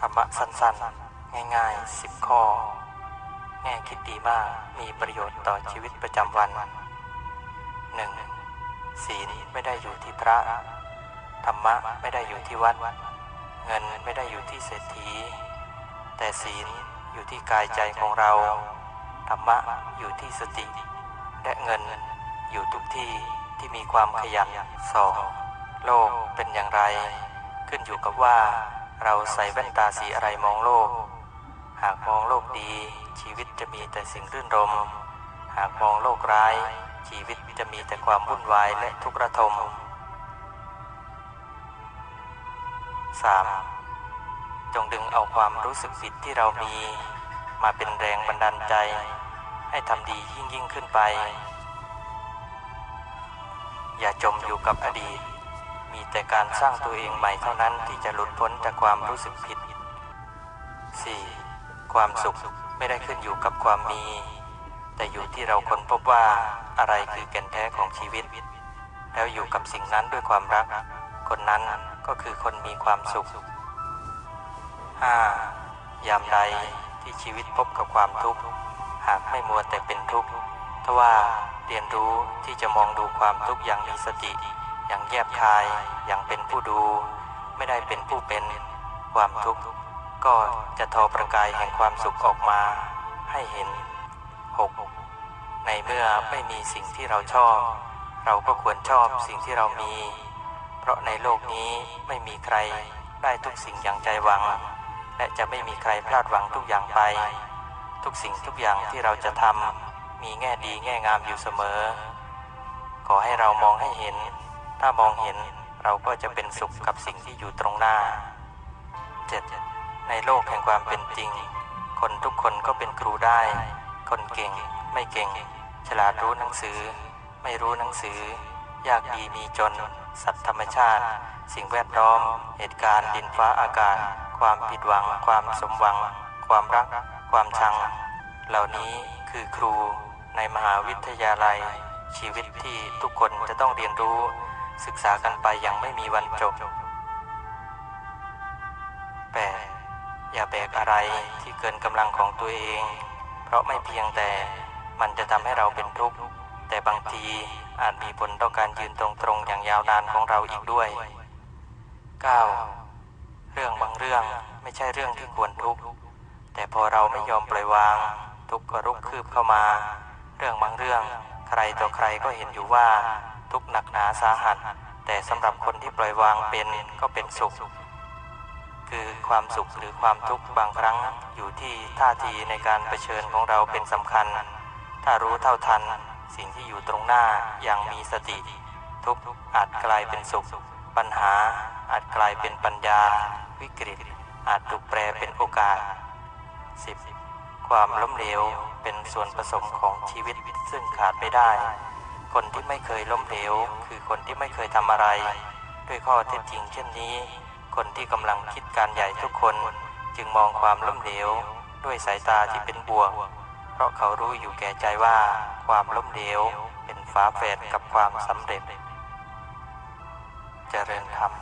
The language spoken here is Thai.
ธรรมะสั้นๆ ง่ายๆ 10 ข้อ แง่คิดดีมากมีประโยชน์ต่อชีวิตประจำวัน 1. ศีลไม่ได้อยู่ที่พระ ธรรมะไม่ได้อยู่ที่วัด เงินไม่ได้อยู่ที่เศรษฐี แต่ศีลอยู่ที่กายใจของเรา ธรรมะอยู่ที่สติ และเงินอยู่ทุกที่ที่มีความขยันสองโลกเป็นอย่างไร ขึ้นอยู่กับว่า เราใส่แว่นตาสีอะไรมองโลก หากมองโลกดี ชีวิตจะมีแต่สิ่งรื่นรม หากมองโลกร้าย ชีวิตจะมีแต่ความวุ่นวายและทุกข์ระทม 3. จงดึงเอาความรู้สึกผิดที่เรามี มาเป็นแรงบันดาลใจ ให้ทำดียิ่งยิ่งขึ้นไป อย่าจมอยู่กับอดีต มีแต่การสร้างตัวเองใหม่เท่านั้นที่จะหลุดพ้นจากความรู้สึกผิด 4. ความสุขไม่ได้ขึ้นอยู่กับความมี แต่อยู่ที่เราค้นพบว่าอะไรคือแก่นแท้ของชีวิต แล้วอยู่กับสิ่งนั้นด้วยความรัก คนนั้นก็คือคนมีความสุข 5. ยามใดที่ชีวิตพบกับความทุกข์ หากไม่มัวแต่เป็นทุกข์ทว่าเรียนรู้ที่จะมองดูความทุกข์อย่างมีสติ อย่างแยบคายอย่างเป็นผู้ดู ไม่ได้เป็นผู้เป็น ความทุกข์ก็จะทอประกายแห่งความสุขออกมาให้เห็น 6. ในเมื่อไม่มีสิ่งที่เราชอบ เราก็ควรชอบสิ่งที่เรามี เพราะในโลกนี้ไม่มีใครได้ทุกสิ่งอย่างใจหวัง และจะไม่มีใครพลาดหวังทุกอย่างไป ทุกสิ่งทุกอย่างที่เราจะทำมีแง่ดีแง่งามอยู่เสมอ ขอให้เรามองให้เห็น ถ้ามองเห็นเราก็จะเป็นสุขกับสิ่งที่อยู่ตรงหน้า 7. ในโลกแห่งความเป็นจริง คนทุกคนก็เป็นครูได้ คนเก่ง ไม่เก่ง ฉลาดรู้หนังสือ ไม่รู้หนังสือ ยากดีมีจน สัตว์ธรรมชาติ สิ่งแวดล้อม เหตุการณ์ดินฟ้าอากาศ ความผิดหวัง ความสมหวัง ความรัก ความชัง เหล่านี้คือครูในมหาวิทยาลัย ชีวิตที่ทุกคนจะต้องเรียนรู้ ศึกษากันไปอย่างไม่มีวันจบ 8. อย่าแบกอะไรที่เกินกำลังของตัวเอง เพราะไม่เพียงแต่มันจะทำให้เราเป็นทุกข์ แต่บางทีอาจมีผลต่อการยืนตรงๆ อย่างยาวนานของเราอีกด้วย 9. เรื่องบางเรื่องไม่ใช่เรื่องที่ควรทุกข์ แต่พอเราไม่ยอมปล่อยวาง ทุกข์ก็รุกคืบเข้ามา เรื่องบางเรื่องใครต่อใครก็เห็นอยู่ว่า ทุกหนักหนาสาหัส แต่สำหรับคนที่ปล่อยวางเป็นก็เป็นสุข คือความสุขหรือความทุกข์บางครั้งอยู่ที่ท่าทีในการเผชิญของเราเป็นสำคัญ ถ้ารู้เท่าทัน สิ่งที่อยู่ตรงหน้าอย่างมีสติ ทุกอาจกลายเป็นสุข ปัญหาอาจกลายเป็นปัญญา วิกฤต อาจถูกแปลเป็นโอกาส 10. ความล้มเหลวเป็นส่วนผสมของชีวิตซึ่งขาดไม่ได้ คนที่ไม่เคยล้มเหลว คือคนที่ไม่เคยทำอะไร ด้วยข้อเท็จจริงเช่นนี้ คนที่กำลังคิดการใหญ่ทุกคน จึงมองความล้มเหลว ด้วยสายตาที่เป็นบวก เพราะเขารู้อยู่แก่ใจว่าความล้มเหลวเป็นฝาแฝดกับความสำเร็จเจริญธรรม